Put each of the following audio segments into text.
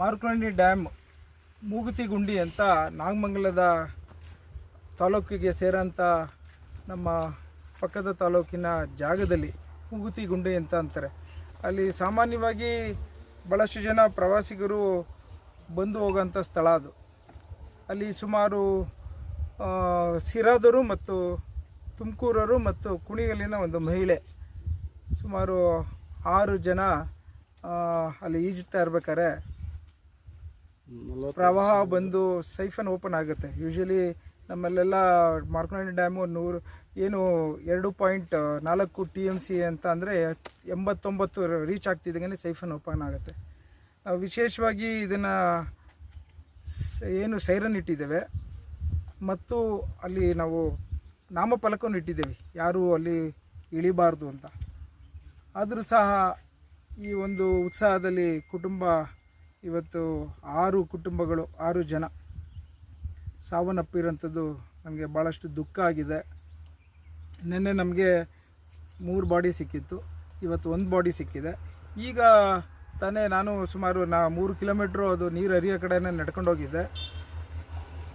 ಮಾರ್ಕಂಡಿ dam ಮೂಗುತಿ ಗುಂಡಿ ಅಂತ ನಾಗಮಂಗಲದ ತಾಲೂಕಿಗೆ ಸೇರೋಂಥ ನಮ್ಮ ಪಕ್ಕದ ತಾಲೂಕಿನ ಜಾಗದಲ್ಲಿ ಮೂಗುತಿ ಗುಂಡಿ ಅಂತ ಅಂತಾರೆ. ಅಲ್ಲಿ ಸಾಮಾನ್ಯವಾಗಿ ಭಾಳಷ್ಟು ಜನ ಪ್ರವಾಸಿಗರು ಬಂದು ಹೋಗೋಂಥ ಸ್ಥಳ ಅದು. ಅಲ್ಲಿ ಸುಮಾರು ಸಿರಾದರು ಮತ್ತು ತುಮಕೂರರು ಮತ್ತು ಕುಣಿಗಲ್ಲಿನ ಒಂದು ಮಹಿಳೆ ಸುಮಾರು ಆರು ಜನ ಅಲ್ಲಿ ಈಜುತ್ತಾ ಇರ್ಬೇಕಾದ್ರೆ ಪ್ರವಾಹ ಬಂದು ಸೈಫನ್ ಓಪನ್ ಆಗುತ್ತೆ. ಯೂಶಲಿ ನಮ್ಮಲ್ಲೆಲ್ಲ ಮಾರ್ಕಂಡಿ ಡ್ಯಾಮು ನೂರು ಏನು ಎರಡು ಪಾಯಿಂಟ್ ನಾಲ್ಕು ಟಿ ಎಂ ಸಿ ಅಂತ ಅಂದರೆ ಎಂಬತ್ತೊಂಬತ್ತು ರೀಚ್ ಆಗ್ತಿದ್ದಂಗೆ ಸೈಫನ್ ಓಪನ್ ಆಗುತ್ತೆ. ನಾವು ವಿಶೇಷವಾಗಿ ಇದನ್ನು ಏನು ಸೈರನ್ ಇಟ್ಟಿದ್ದೇವೆ. ಮತ್ತು ಅಲ್ಲಿ ನಾವು ನಾಮಫಲಕವನ್ನು ಇಟ್ಟಿದ್ದೇವೆ. ಯಾರು ಅಲ್ಲಿ ಇಳಿಬಾರ್ದು ಅಂತ. ಆದರೂ ಸಹ ಈ ಒಂದು ಉತ್ಸಾಹದಲ್ಲಿ ಕುಟುಂಬ ಇವತ್ತು ಆರು ಕುಟುಂಬಗಳು, ಆರು ಜನ. ಸಾವನ್ನಪ್ಪಿರೋಂಥದ್ದು ನಮಗೆ ಭಾಳಷ್ಟು ದುಃಖ ಆಗಿದೆ. ನಿನ್ನೆ ನಮಗೆ ಮೂರು ಬಾಡಿ ಸಿಕ್ಕಿತ್ತು, ಇವತ್ತು ಒಂದು ಬಾಡಿ ಸಿಕ್ಕಿದೆ. ಈಗ ತಾನೇ ನಾನು ಸುಮಾರು ನಾ ಮೂರು ಕಿಲೋಮೀಟ್ರು ಅದು ನೀರು ಹರಿಯೋ ಕಡೆನೇ ನಡ್ಕೊಂಡು ಹೋಗಿದ್ದೆ.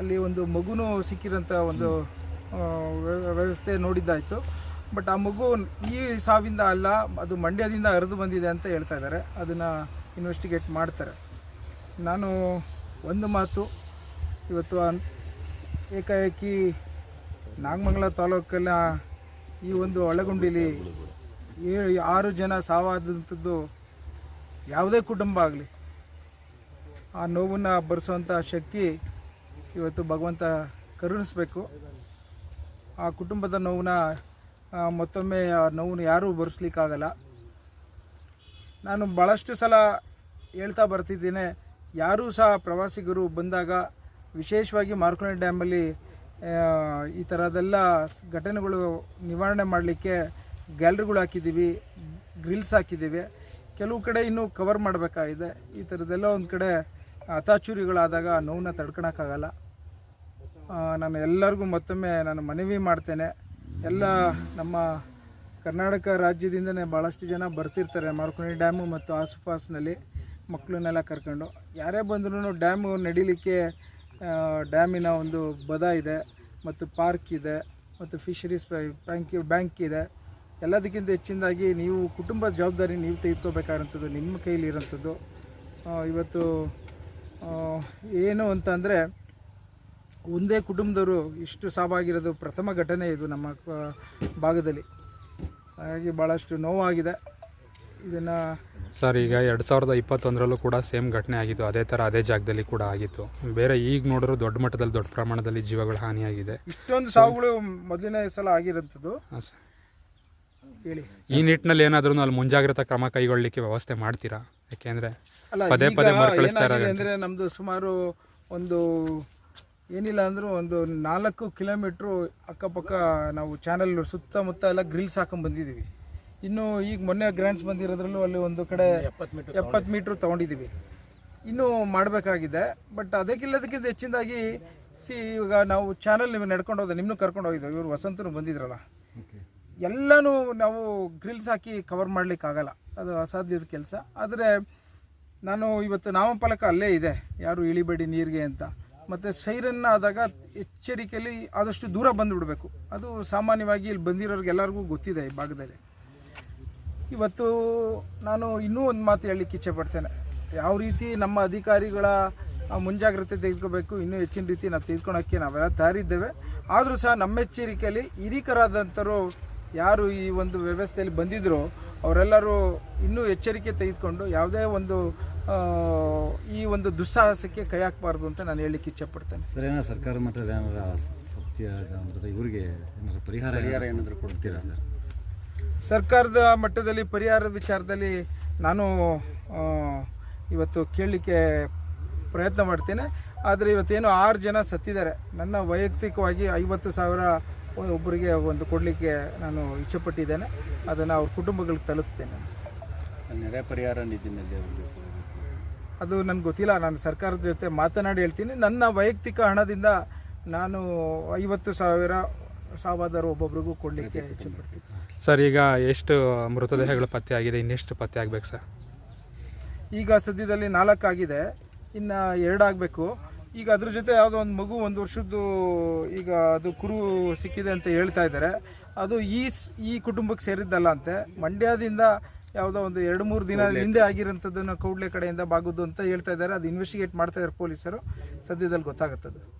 ಅಲ್ಲಿ ಒಂದು ಮಗುನೂ ಸಿಕ್ಕಿರೋಂಥ ಒಂದು ವ್ಯವಸ್ಥೆ ನೋಡಿದ್ದಾಯಿತು. ಬಟ್ ಆ ಮಗು ಈ ಸಾವಿಂದ ಅಲ್ಲ, ಅದು ಮಂಡ್ಯದಿಂದ ಹರಿದು ಬಂದಿದೆ ಅಂತ ಹೇಳ್ತಾ ಇದ್ದಾರೆ. ಅದನ್ನು ಇನ್ವೆಸ್ಟಿಗೇಟ್ ಮಾಡ್ತಾರೆ. ನಾನು ಒಂದು ಮಾತು ಇವತ್ತು ಏಕಾಏಕಿ ನಾಗಮಂಗಲ ತಾಲೂಕಿನ ಈ ಒಂದು ಒಳಗುಂಡಿಲಿ ಆರು ಜನ ಸಾವಾದಂಥದ್ದು ಯಾವುದೇ ಕುಟುಂಬ ಆಗಲಿ, ಆ ನೋವನ್ನು ಭರಿಸುವಂಥ ಶಕ್ತಿ ಇವತ್ತು ಭಗವಂತ ಕರುಣಿಸ್ಬೇಕು. ಆ ಕುಟುಂಬದ ನೋವನ್ನ ಮತ್ತೊಮ್ಮೆ ಆ ನೋವನ್ನ ಯಾರೂ ಬರೆಸ್ಲಿಕ್ಕಾಗಲ್ಲ. ನಾನು ಭಾಳಷ್ಟು ಸಲ ಹೇಳ್ತಾ ಬರ್ತಿದ್ದೇನೆ ಯಾರೂ ಸಹ ಪ್ರವಾಸಿಗರು ಬಂದಾಗ ವಿಶೇಷವಾಗಿ ಮಾರ್ಕೊಂಡಿ ಡ್ಯಾಮಲ್ಲಿ ಈ ಥರದೆಲ್ಲ ಘಟನೆಗಳು ನಿವಾರಣೆ ಮಾಡಲಿಕ್ಕೆ ಗ್ಯಾಲರಿಗಳು ಹಾಕಿದ್ದೀವಿ, ಗ್ರಿಲ್ಸ್ ಹಾಕಿದ್ದೀವಿ. ಕೆಲವು ಕಡೆ ಇನ್ನೂ ಕವರ್ ಮಾಡಬೇಕಾಗಿದೆ. ಈ ಥರದ್ದೆಲ್ಲ ಒಂದು ಕಡೆ ಅತಾಚೂರಿಗಳಾದಾಗ ನೋವನ್ನ ತಡ್ಕೊಳಕ್ಕಾಗಲ್ಲ ನಾನು ಎಲ್ಲರಿಗೂ ಮತ್ತೊಮ್ಮೆ ನಾನು ಮನವಿ ಮಾಡ್ತೇನೆ. ಎಲ್ಲ ನಮ್ಮ ಕರ್ನಾಟಕ ರಾಜ್ಯದಿಂದನೇ ಭಾಳಷ್ಟು ಜನ ಬರ್ತಿರ್ತಾರೆ ಮಾರ್ಕೋಣಿ ಡ್ಯಾಮು ಮತ್ತು ಆಸುಪಾಸಿನಲ್ಲಿ. ಮಕ್ಕಳನ್ನೆಲ್ಲ ಕರ್ಕೊಂಡು, ಯಾರೇ ಬಂದ್ರೂ ಡ್ಯಾಮು ನಡಿಲಿಕ್ಕೆ ಡ್ಯಾಮಿನ ಒಂದು ಬದ ಇದೆ, ಮತ್ತು ಪಾರ್ಕ್ ಇದೆ, ಮತ್ತು ಫಿಶರೀಸ್ ಬ್ಯಾಂಕ್ ಬ್ಯಾಂಕ್ ಇದೆ. ಎಲ್ಲದಕ್ಕಿಂತ ಹೆಚ್ಚಿನದಾಗಿ ನೀವು ಕುಟುಂಬದ ಜವಾಬ್ದಾರಿ ನೀವು ತೆಗೆದುಕೋಬೇಕಾದಂಥದ್ದು ನಿಮ್ಮ ಕೈಲಿ ಇರೋಂಥದ್ದು. ಇವತ್ತು ಏನು ಅಂತಂದರೆ, ಒಂದೇ ಕುಟುಂಬದವರು ಇಷ್ಟು ಸಾವಾಗಿರೋದು ಪ್ರಥಮ ಘಟನೆ ಇದು ನಮ್ಮ ಭಾಗದಲ್ಲಿ. ಹಾಗಾಗಿ ಭಾಳಷ್ಟು ನೋವಾಗಿದೆ. ಇದನ್ನು ಸರ್ ಈಗ ಎರಡು ಸಾವಿರದ ಇಪ್ಪತ್ತೊಂದರಲ್ಲೂ ಕೂಡ ಸೇಮ್ ಘಟನೆ ಆಗಿತ್ತು. ಅದೇ ಥರ ಅದೇ ಜಾಗದಲ್ಲಿ ಕೂಡ ಆಗಿತ್ತು. ಬೇರೆ ಈಗ ನೋಡಿದ್ರು ದೊಡ್ಡ ಮಟ್ಟದಲ್ಲಿ ದೊಡ್ಡ ಪ್ರಮಾಣದಲ್ಲಿ ಜೀವಗಳ ಹಾನಿಯಾಗಿದೆ. ಇಷ್ಟೊಂದು ಸಾವುಗಳು ಮೊದಲನೇ ಸಲ ಆಗಿರೋಂಥದ್ದು ಸರ್. ಹೇಳಿ. ಈ ನಿಟ್ಟಿನಲ್ಲಿ ಏನಾದ್ರೂ ಅಲ್ಲಿ ಮುಂಜಾಗ್ರತಾ ಕ್ರಮ ಕೈಗೊಳ್ಳಲಿಕ್ಕೆ ವ್ಯವಸ್ಥೆ ಮಾಡ್ತೀರಾ? ಯಾಕೆಂದ್ರೆ ಪದೇ ಪದೇ ಮರುಕಳಿಸ್ತಾ ಇರೋದು ಇರೋ ಅಂದರೆ ನಮ್ಮದು ಸುಮಾರು ಒಂದು ಏನಿಲ್ಲ ಅಂದರೂ ಒಂದು ನಾಲ್ಕು ಕಿಲೋಮೀಟ್ರು ಅಕ್ಕಪಕ್ಕ ನಾವು ಚಾನಲ್ ಸುತ್ತಮುತ್ತ ಎಲ್ಲ ಗ್ರಿಲ್ಸ್ ಹಾಕೊಂಡು ಬಂದಿದ್ದೀವಿ. ಇನ್ನು ಈಗ ಮೊನ್ನೆ ಗ್ರ್ಯಾಂಡ್ಸ್ ಬಂದಿರೋದ್ರಲ್ಲೂ ಅಲ್ಲಿ ಒಂದು ಕಡೆ ಎಪ್ಪತ್ತು ಮೀಟ್ರ್ ತೊಗೊಂಡಿದ್ದೀವಿ. ಇನ್ನೂ ಮಾಡಬೇಕಾಗಿದೆ ಬಟ್ ಅದಕ್ಕಿಲ್ಲದಕ್ಕಿಂತ ಹೆಚ್ಚಿನದಾಗಿ ಸಿ ಇವಾಗ ನಾವು ಚಾನಲ್ ನೀವು ನಡ್ಕೊಂಡು ಹೋದ ನಿಮ್ಮನ್ನು ಕರ್ಕೊಂಡು ಹೋಗಿದ್ದೆವು ಇವರು ವಸಂತರು ಬಂದಿದ್ರಲ್ಲ. ಎಲ್ಲನೂ ನಾವು ಗ್ರಿಲ್ಸ್ ಹಾಕಿ ಕವರ್ ಮಾಡಲಿಕ್ಕಾಗಲ್ಲ ಅದು ಅಸಾಧ್ಯದ ಕೆಲಸ. ಆದರೆ ನಾನು ಇವತ್ತು ನಾಮಫಲಕ ಅಲ್ಲೇ ಇದೆ ಯಾರು ಇಳಿಬೇಡಿ ನೀರಿಗೆ ಅಂತ. ಮತ್ತು ಸೈರನ್ ಆದಾಗ ಎಚ್ಚರಿಕೆಯಲ್ಲಿ ಆದಷ್ಟು ದೂರ ಬಂದುಬಿಡಬೇಕು. ಅದು ಸಾಮಾನ್ಯವಾಗಿ ಇಲ್ಲಿ ಬಂದಿರೋರಿಗೆ ಎಲ್ಲರಿಗೂ ಗೊತ್ತಿದೆ ಈ ಭಾಗದಲ್ಲಿ. ಇವತ್ತು ನಾನು ಇನ್ನೂ ಒಂದು ಮಾತು ಹೇಳಲಿಕ್ಕೆ ಇಚ್ಛೆ ಪಡ್ತೇನೆ. ಯಾವ ರೀತಿ ನಮ್ಮ ಅಧಿಕಾರಿಗಳ ಮುಂಜಾಗ್ರತೆ ತೆಗೆದುಕೋಬೇಕು ಇನ್ನೂ ಹೆಚ್ಚಿನ ರೀತಿ ನಾವು ತೆಗೆದುಕೊಳ್ಳೋಕ್ಕೆ ನಾವೆಲ್ಲ ತಯಾರಿದ್ದೇವೆ. ಆದರೂ ಸಹ ನಮ್ಮ ಎಚ್ಚರಿಕೆಯಲ್ಲಿ ಹಿರಿಕರಾದಂಥರು ಯಾರು ಈ ಒಂದು ವ್ಯವಸ್ಥೆಯಲ್ಲಿ ಬಂದಿದ್ದರು ಅವರೆಲ್ಲರೂ ಇನ್ನೂ ಎಚ್ಚರಿಕೆ ತೆಗೆದುಕೊಂಡು ಯಾವುದೇ ಒಂದು ಈ ಒಂದು ದುಸ್ಸಾಹಸಕ್ಕೆ ಕೈ ಹಾಕಬಾರ್ದು ಅಂತ ನಾನು ಹೇಳಲಿಕ್ಕೆ ಇಚ್ಛೆ ಪಡ್ತೇನೆ. ಸರ್ ಏನೋ ಸರ್ಕಾರ ಮಾತ್ರ ಏನಾರ ಸತ್ಯ ಇವರಿಗೆ ಏನಾದರೂ ಪರಿಹಾರ ಪರಿಹಾರ ಏನಾದರೂ ಕೊಡ್ತೀರಾ ಸರ್? ಸರ್ಕಾರದ ಮಟ್ಟದಲ್ಲಿ ಪರಿಹಾರದ ವಿಚಾರದಲ್ಲಿ ನಾನು ಇವತ್ತು ಕೇಳಲಿಕ್ಕೆ ಪ್ರಯತ್ನ ಮಾಡ್ತೇನೆ. ಆದರೆ ಇವತ್ತೇನು ಆರು ಜನ ಸತ್ತಿದ್ದಾರೆ. ನನ್ನ ವೈಯಕ್ತಿಕವಾಗಿ ಐವತ್ತು ಸಾವಿರ ಒಬ್ಬರಿಗೆ ಒಂದು ಕೊಡಲಿಕ್ಕೆ ನಾನು ಇಚ್ಛೆಪಟ್ಟಿದ್ದೇನೆ. ಅದನ್ನು ಅವ್ರ ಕುಟುಂಬಗಳಿಗೆ ತಲುಪಿಸ್ತೇನೆ ನೆರೆ ಪರಿಹಾರ ನಿಧಿನಲ್ಲಿ ಅವ್ರಿಗೆ ಅದು ನನಗೆ ಗೊತ್ತಿಲ್ಲ. ನಾನು ಸರ್ಕಾರದ ಜೊತೆ ಮಾತನಾಡಿ ಹೇಳ್ತೀನಿ. ನನ್ನ ವೈಯಕ್ತಿಕ ಹಣದಿಂದ ನಾನು ಐವತ್ತು ಸಾವಿರ ಸಾವಾದರೂ ಒಬ್ಬೊಬ್ರಿಗೂ ಕೊಡಲಿಕ್ಕೆ ಇಚ್ಛೆಪಡ್ತೀನಿ ಸರ್ ಈಗ ಎಷ್ಟು ಮೃತದೇಹಗಳು ಪತ್ತೆ ಆಗಿದೆ? ಇನ್ನೆಷ್ಟು ಪತ್ತೆ ಆಗ್ಬೇಕು ಸರ್? ಈಗ ಸದ್ಯದಲ್ಲಿ ನಾಲ್ಕಾಗಿದೆ ಇನ್ನು ಎರಡಾಗಬೇಕು ಈಗ ಅದ್ರ ಜೊತೆ ಯಾವುದೋ ಒಂದು ಮಗು ಒಂದು ವರ್ಷದ್ದು ಈಗ ಅದು ಕುರು ಸಿಕ್ಕಿದೆ ಅಂತ ಹೇಳ್ತಾ ಇದ್ದಾರೆ. ಅದು ಈ ಸ್- ಈ ಕುಟುಂಬಕ್ಕೆ ಸೇರಿದ್ದಲ್ಲ ಅಂತೆ. ಮಂಡ್ಯದಿಂದ ಯಾವುದೋ ಒಂದು ಎರಡು ಮೂರು ದಿನ ಹಿಂದೆ ಆಗಿರೋಂಥದ್ದನ್ನು ಕೌಡ್ಲೆ ಕಡೆಯಿಂದ ಬಾಗುದು ಅಂತ ಹೇಳ್ತಾ ಇದ್ದಾರೆ. ಅದು ಇನ್ವೆಸ್ಟಿಗೇಟ್ ಮಾಡ್ತಾ ಇದ್ದಾರೆ ಪೊಲೀಸರು. ಸದ್ಯದಲ್ಲಿ ಗೊತ್ತಾಗುತ್ತದೆ.